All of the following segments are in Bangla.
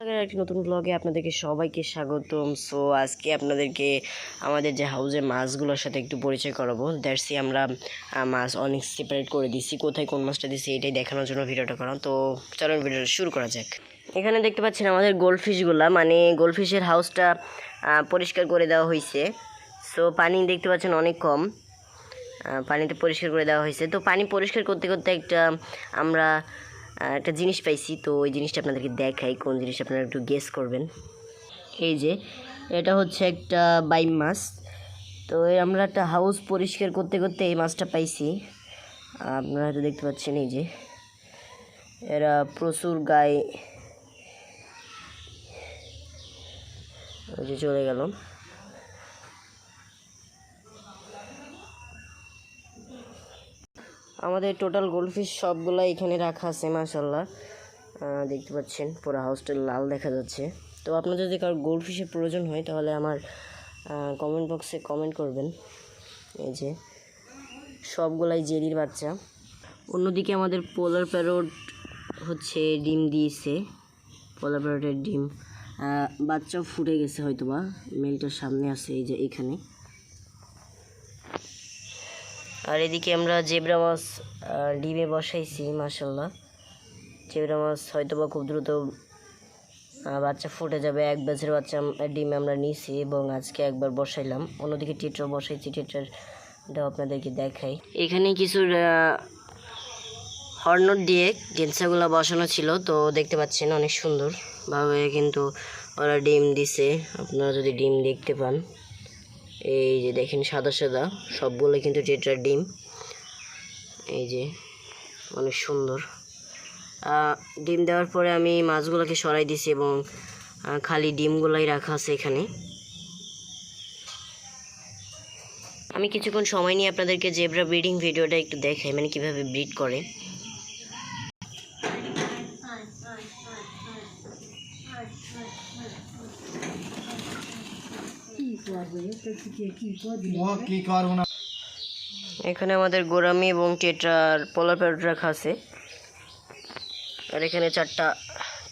আগের একটি নতুন ব্লগে আপনাদেরকে সবাইকে স্বাগতম। সো আজকে আপনাদেরকে আমাদের যে হাউজে মাছগুলোর সাথে একটু পরিচয় করাবো। দ্যাটসি আমরা মাছ অনেক সেপারেট করে দিছি, কোথায় কোন মাছটা দিছি এটাই দেখানোর জন্য ভিডিওটা করা। তো, চলুন ভিডিওটা শুরু করা যাক। এখানে দেখতে পাচ্ছেন আমাদের গোল্ডফিশগুলা মানে গোল্ডফিশের হাউসটা পরিষ্কার করে দেওয়া হয়েছে সো পানি দেখতে পাচ্ছেন অনেক কম। পানিতে পরিষ্কার করে দেওয়া হয়েছে তো, পানি পরিষ্কার করতে করতে একটা আমরা একটা জিনিস পাইছি, তো ওই জিনিসটা আপনাদেরকে দেখাই, কোন জিনিসটা আপনারা একটু গেস করবেন। এই যে, এটা হচ্ছে একটা বাইম মাছ। তো আমরা একটা হাউস পরিষ্কার করতে করতে এই মাছটা পাইছি। আপনারা হয়তো দেখতে পাচ্ছেন এই যে, এরা প্রচুর গায়ে যে চলে গেল। আমাদের টোটাল গোল্ডফিশ সবগুলো এখানে রাখা আছে মাসাল্লাহ দেখতে পাচ্ছেন পুরো হাউসটা লাল দেখা যাচ্ছে। তো আপনার যদি কারও গোল্ডফিশের প্রয়োজন হয় তাহলে আমার কমেন্ট বক্সে কমেন্ট করবেন। এই যে সবগুলাই জেরির বাচ্চা। অন্যদিকে আমাদের পোলার প্যারোট হচ্ছে ডিম দিয়েছে। পোলার প্যারোটের ডিম। আহ, বাচ্চাও ফুটে গেছে হয়তো বা মেলটার সামনে আছে এই যে এখানে। আর এদিকে আমরা জেব্রা মাছ ডিমে বসাইছি মাসাল্লাহ জেব্রা মাছ হয়তো বা খুব দ্রুত বাচ্চা ফুটে যাবে। এক ব্যাচের বাচ্চা ডিমে আমরা নিয়েছি এবং আজকে একবার বসাইলাম। অন্যদিকে টিট্র বসাইছি টিট্রারটাও আপনাদেরকে দেখাই। এখানে কিছু হর্নট দিয়ে গেঞ্চাগুলো বসানো ছিল, তো দেখতে পাচ্ছেন অনেক সুন্দরভাবে কিন্তু ওরা ডিম দিছে। আপনারা যদি ডিম দেখতে পান। এই যে দেখেন সাদা সাদা, সবগুলো কিন্তু টেট্রার ডিম। এই যে, অনেক সুন্দর। ডিম দেওয়ার পরে আমি মাছগুলোকে সরাই দিছি এবং খালি ডিমগুলাই রাখা আছে এখানে। আমি কিছুক্ষণ সময় নিয়ে আপনাদেরকে জেব্রা ব্রিডিং ভিডিওটা একটু দেখাই মানে কীভাবে ব্রিড করে। এখানে আমাদের গোরামি এবং টেট্রার পোলার প্যারট রাখা আছে। আর এখানে চারটা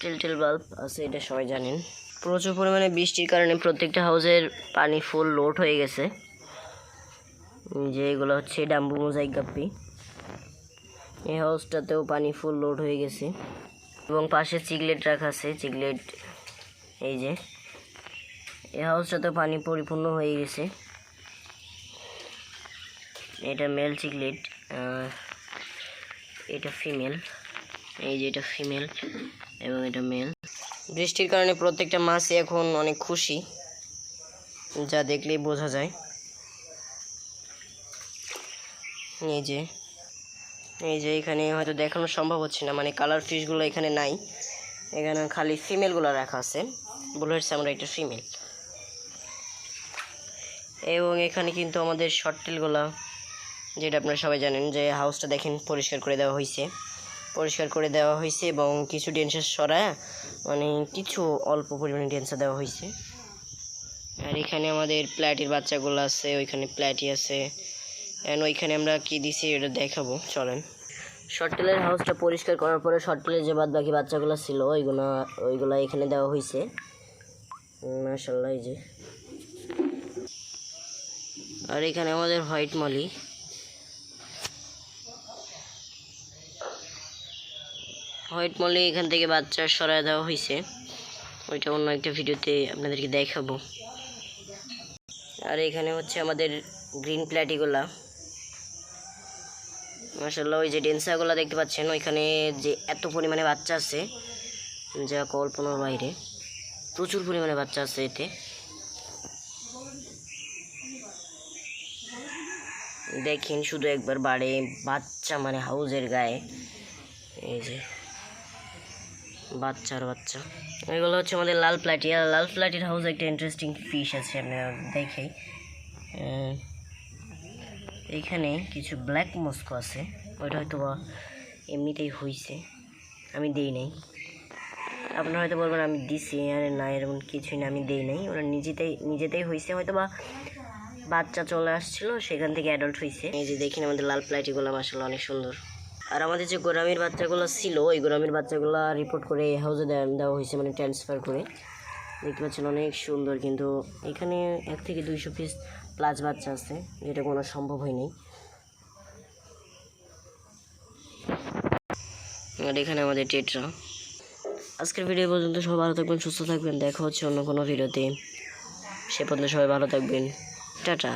টিলটিল বাল্ব আছে, এটা সবাই জানেন। প্রচুর পরিমাণে বৃষ্টির কারণে প্রত্যেকটা হাউসের পানি ফুল লোড হয়ে গেছে। যে এগুলো হচ্ছে ডাম্বু মোজাইক গাপ্পি। এই হাউসটাতেও পানি ফুল লোড হয়ে গেছে। এবং পাশে চিগলেট রাখা আছে, চিগলেট, এই যে। এই হাউসটাতেও পানি পরিপূর্ণ হয়ে গেছে। এটা মেল চিকলেট এটা ফিমেল এই যে এটা ফিমেল এবং এটা মেল বৃষ্টির কারণে প্রত্যেকটা মাছই এখন অনেক খুশি, যা দেখলেই বোঝা যায়। এই যে এই যে এখানে হয়তো দেখানো সম্ভব হচ্ছে না মানে কালার ফিশগুলো এখানে নাই। এখানে খালি ফিমেলগুলো রাখা আছে। বলে আমরা এটা ফিমেল এবং এখানে কিন্তু আমাদের শর্ট টেলগুলা যেটা আপনারা সবাই জানেন যে হাউসটা দেখেন পরিষ্কার করে দেওয়া হয়েছে। পরিষ্কার করে দেওয়া হয়েছে এবং কিছু ডেন্সার সরায় মানে কিছু অল্প পরিমাণে ডেন্সার দেওয়া হয়েছে। আর এখানে আমাদের প্ল্যাটির বাচ্চাগুলো আছে, ওইখানে প্ল্যাটি আছে। অ্যান্ড ওইখানে আমরা কি দিছি এটা দেখাবো, চলেন। শর্টটেলের হাউসটা পরিষ্কার করার পরে শর্টটেলের যে বাদ বাকি বাচ্চাগুলো ছিল ওইগুলো ওইগুলো এখানে দেওয়া হয়েছে মাসাল্লাহ এই যে। আর এখানে আমাদের হোয়াইট মলি। হোয়াইট মলি এখান থেকে বাচ্চা সরায় দেওয়া হয়েছে ওইটা অন্য একটা ভিডিওতে আপনাদেরকে দেখাবো। আর এখানে হচ্ছে আমাদের গ্রিন প্ল্যাটিগুলা মাসাল্লাহ ওই যে ডেন্সাগুলো দেখতে পাচ্ছেন, ওইখানে যে এত পরিমাণে বাচ্চা আছে, যা কল্পনার বাইরে, প্রচুর পরিমাণে বাচ্চা আছে এতে। দেখেন, শুধু একবার বাড়ে, বাচ্চা মানে হাউজের গায়ে। এই যে, বাচ্চার বাচ্চা। এগুলো হচ্ছে আমাদের লাল প্লাটি আর লাল প্লাটির হাউস একটা ইন্টারেস্টিং ফিশ আছে আপনারা দেখাই। এইখানে কিছু ব্ল্যাক মস্কো আছে। ওইটা হয়তো বা এমনিতেই হয়েছে আমি দেই নাই। আপনারা হয়তো বলবেন, আমি দিছি। আরে না, এরকম কিছুই না, আমি দেই নাই। ওরা নিজেতেই নিজেতেই হয়েছে হয়তো বা বাচ্চা চলে আসছিল, সেখান থেকে অ্যাডাল্ট হয়েছে এই যে দেখেন আমাদের লাল প্লাটিগুলো আসলে অনেক সুন্দর। আর আমাদের যে গোরামির বাচ্চাগুলো ছিল, ওই গোরামির বাচ্চাগুলো রিপোর্ট করে হাউসে দেওয়া হয়েছে মানে ট্রান্সফার করে। দেখতে পাচ্ছেন অনেক সুন্দর, কিন্তু এখানে এক থেকে দুইশো পিস প্লাস বাচ্চা আছে যেটা কোনো সম্ভব হয়নি আর এখানে আমাদের টেটরা। আজকের ভিডিও পর্যন্ত সবাই ভালো থাকবেন, সুস্থ থাকবেন। দেখা হচ্ছে অন্য কোনো ভিডিওতে। সে পর্যন্ত সবাই ভালো থাকবেন। টাটা।